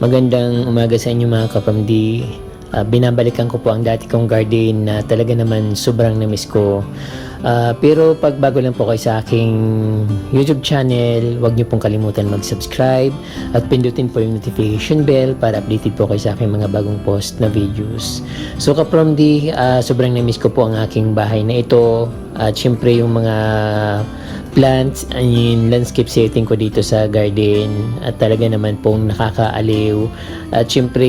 Magandang umaga sa inyo mga kapamdi. Ah, binabalikan ko po ang dati kong garden na talaga naman sobrang namiss ko. Ah, pero pag bago lang po kayo sa aking YouTube channel, huwag niyo pong kalimutan mag-subscribe at pindutin po yung notification bell para updated po kayo sa aking mga bagong post na videos. So kapamdi, ah, sobrang namiss ko po ang aking bahay na ito at syempre yung mga plants and yung landscape setting ko dito sa garden. At talaga naman pong nakakaaliw. At syempre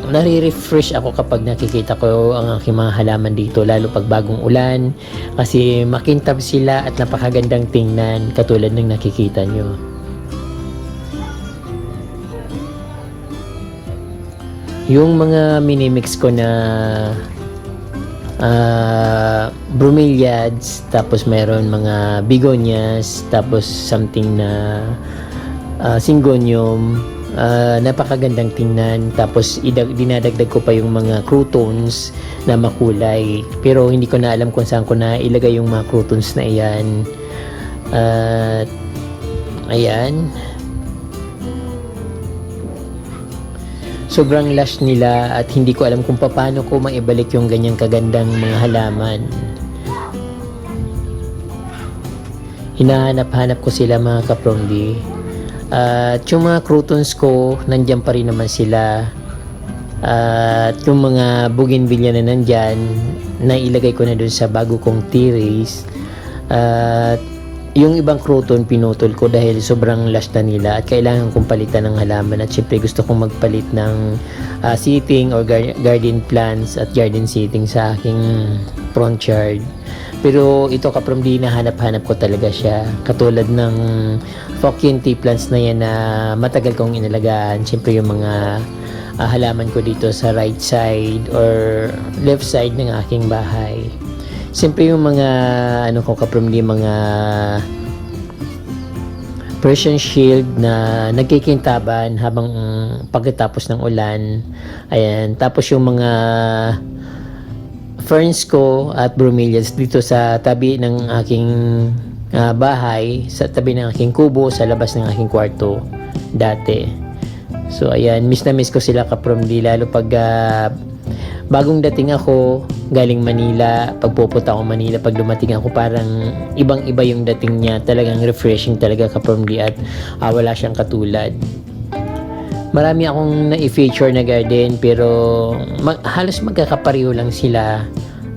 nare-refresh ako kapag nakikita ko ang aking mga halaman dito lalo pag bagong ulan. Kasi makintab sila at napakagandang tingnan katulad ng nakikita nyo. Yung mga minimix ko na ah bromeliads, tapos meron mga begonias, tapos something na ah, syngonium, ah, napakagandang tingnan. Tapos idag, dinadagdag ko pa yung mga croutons na makulay. Pero hindi ko na alam kung saan ko na ilagay yung mga croutons na iyan. At ayan. Sobrang lush nila at hindi ko alam kung paano ko maibalik yung ganyang kagandang mga halaman. Hinahanap-hanap ko sila mga kaprongdi. At yung mga croutons ko, nandyan pa rin naman sila. At yung mga bougainvillea na nandyan, nailagay ko na dun sa bago kong terrace. At yung ibang crouton pinutol ko dahil sobrang lush na nila at kailangan kong palitan ng halaman at syempre gusto kong magpalit ng ah, seating or gar- garden plants at garden seating sa aking front yard. Pero ito kaprom di nahanap-hanap ko talaga siya. Katulad ng Fockian tea plants na yan na matagal kong inalagaan. Syempre yung mga ah, halaman ko dito sa right side or left side ng aking bahay Siyempre yung mga ano ko kaprom di mga Persian shield na nagkikintaban habang mm, pagkatapos ng ulan. Ayan. Tapos yung mga ferns ko at bromeliads dito sa tabi ng aking ah, bahay, sa tabi ng aking kubo, sa labas ng aking kwarto dati. So ayan, miss na miss ko sila kaprom di lalo pag ah, bagong dating ako galing Manila, pag pupunta ako Manila, pag dumating ako parang ibang-iba yung dating niya, talagang refreshing talaga kaprom di at ah, wala siyang katulad. Marami akong na-feature na garden pero mag- halos magkakapareho lang sila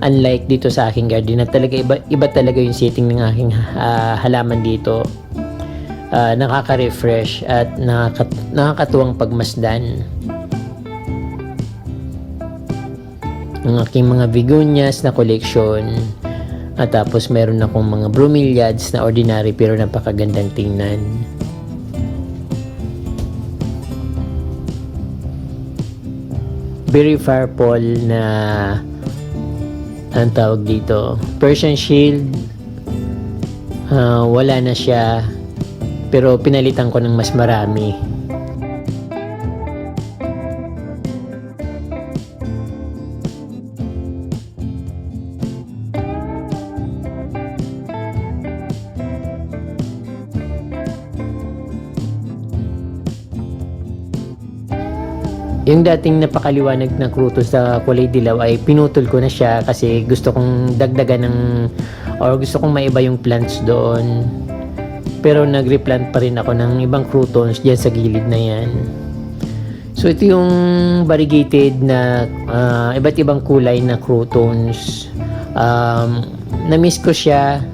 unlike dito sa aking garden na talaga iba, iba talaga yung setting ng aking ah, halaman dito. Ah, nakaka-refresh at nakaka- nakakatuwang pagmasdan. Ng aking mga begonias na collection. At tapos meron akong mga bromeliads na ordinary pero napakagandang tingnan. Very purple na ang tawag dito. Persian shield. Ah, wala na siya. Pero pinalitan ko ng mas marami. Yung dating napakaliwanag na kruto sa kulay dilaw ay pinutol ko na siya kasi gusto kong dagdagan ng or gusto kong maiba yung plants doon. Pero nag-replant pa rin ako ng ibang croutons dyan sa gilid na yan. So ito yung variegated na ah, iba't ibang kulay na croutons. Um, na-miss ko siya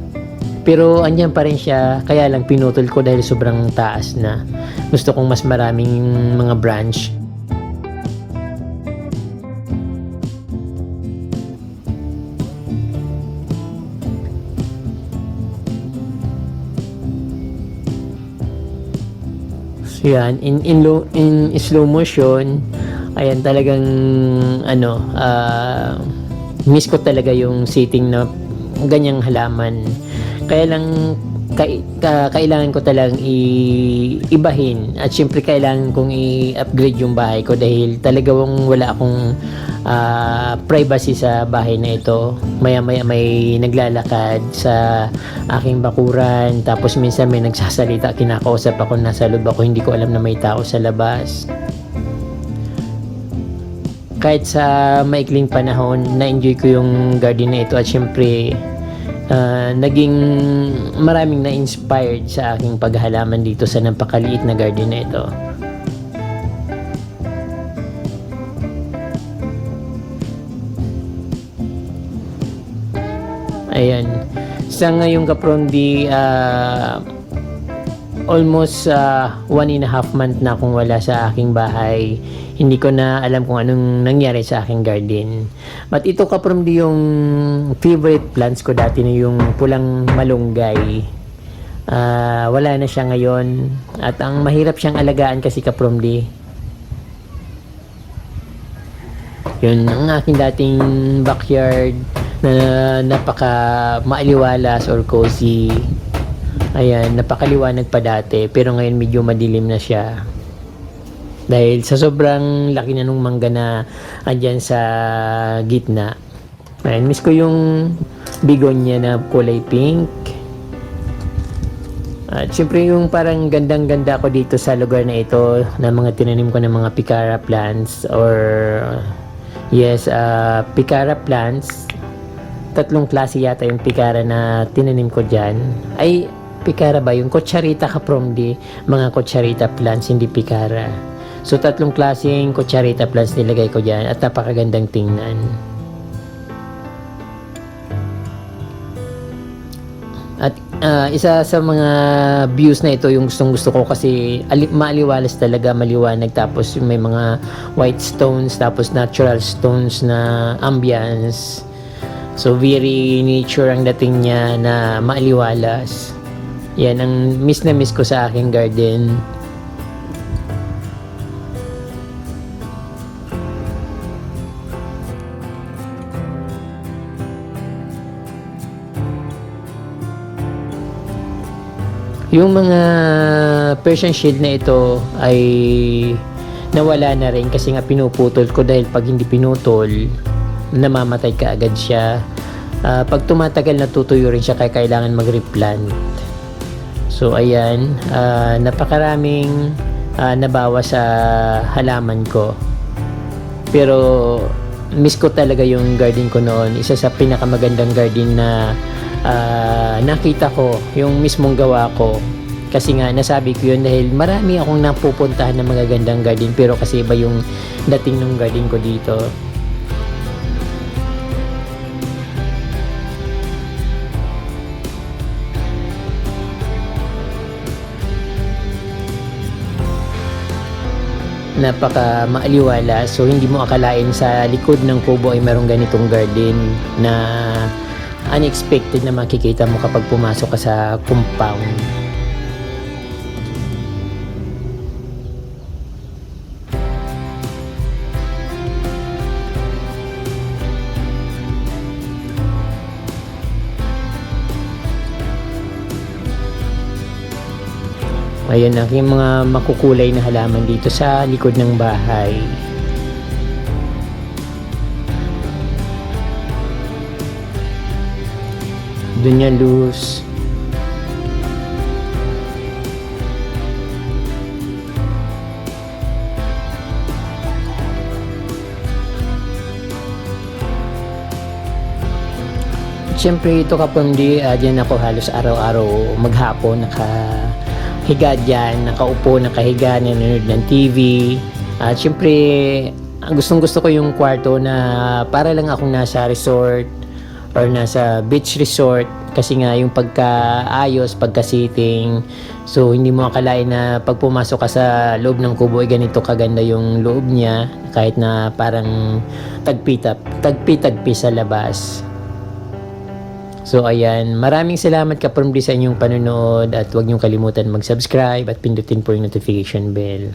pero andyan pa rin siya kaya lang pinutol ko dahil sobrang taas na. Gusto kong mas maraming mga branch So yan, in, in, low, in slow motion, ayan talagang ano, ah, miss ko talaga yung sitting na ganyang halaman. Kaya lang kai- ka- kailangan ko talagang i- ibahin. At syempre kailangan kong i-upgrade yung bahay ko dahil talagang wala akong ah, privacy sa bahay na ito. Maya maya may naglalakad sa aking bakuran. Tapos minsan may nagsasalita kinakausap ako nasa loob ako hindi ko alam na may tao sa labas. Kahit sa maikling panahon na-enjoy ko yung garden na ito. At syempre ah, naging maraming na-inspired sa aking paghalaman dito sa napakaliit na garden na ito. Ayan. Sa ngayong kaprondi, ah, almost ah, one and a half month na akong wala sa aking bahay. Hindi ko na alam kung anong nangyari sa aking garden. But ito kaprondi yung favorite plants ko dati na yung pulang malunggay. Ah, wala na siya ngayon. At ang mahirap siyang alagaan kasi kapromdi. Yun ang aking dating backyard na napaka maaliwalas or cozy. Ayan, napakaliwanag pa dati pero ngayon medyo madilim na siya. Dahil sa sobrang laki na nung mangga na andyan sa gitna. Ayan, miss ko yung bigonya na kulay pink. At syempre yung parang gandang-ganda ko dito sa lugar na ito na mga tinanim ko ng mga picara plants or yes, uh, picara plants. Tatlong klase yata yung picara na tinanim ko dyan. Ay, picara ba? Yung kutsarita ka from di mga kutsarita plants, hindi picara. So, tatlong klaseng kutsarita plants nilagay ko dyan at napakagandang tingnan. At ah, isa sa mga views na ito yung gustong gusto ko kasi ali- talaga, maliwanag tapos may mga white stones tapos natural stones na ambience. So very nature ang dating niya na maaliwalas. Yan ang miss na miss ko sa aking garden. Yung mga Persian shield na ito ay nawala na rin kasi nga pinuputol ko dahil pag hindi pinutol, namamatay ka agad siya. Ah, pag tumatagal natutuyo rin siya kaya kailangan mag-replant. So ayan, ah, napakaraming ah, nabawa sa halaman ko. Pero miss ko talaga yung garden ko noon. Isa sa pinakamagandang garden na ah, nakita ko, yung mismong gawa ko. Kasi nga, nasabi ko yun dahil marami akong napupuntahan ng magagandang garden pero kasi iba yung dating ng garden ko dito. napaka maaliwala so hindi mo akalain sa likod ng kubo ay merong ganitong garden na unexpected na makikita mo kapag pumasok ka sa compound Ayan ang mga makukulay na halaman dito sa likod ng bahay. Doon yan, Luz. Siyempre ito kapundi, uh, dyan ako halos araw-araw maghapon naka higa dyan, nakaupo, nakahiga, nanonood ng TV. At syempre, ang gustong gusto ko yung kwarto na para lang akong nasa resort or nasa beach resort kasi nga yung pagkaayos, pagka-sitting. So, hindi mo akalain na pag pumasok ka sa loob ng kubo, ay ganito kaganda yung loob niya kahit na parang tagpi-tagpi tagpi-tagpi sa labas. So ayan, maraming salamat ka from sa inyong panonood at huwag niyong kalimutan mag-subscribe at pindutin po yung notification bell.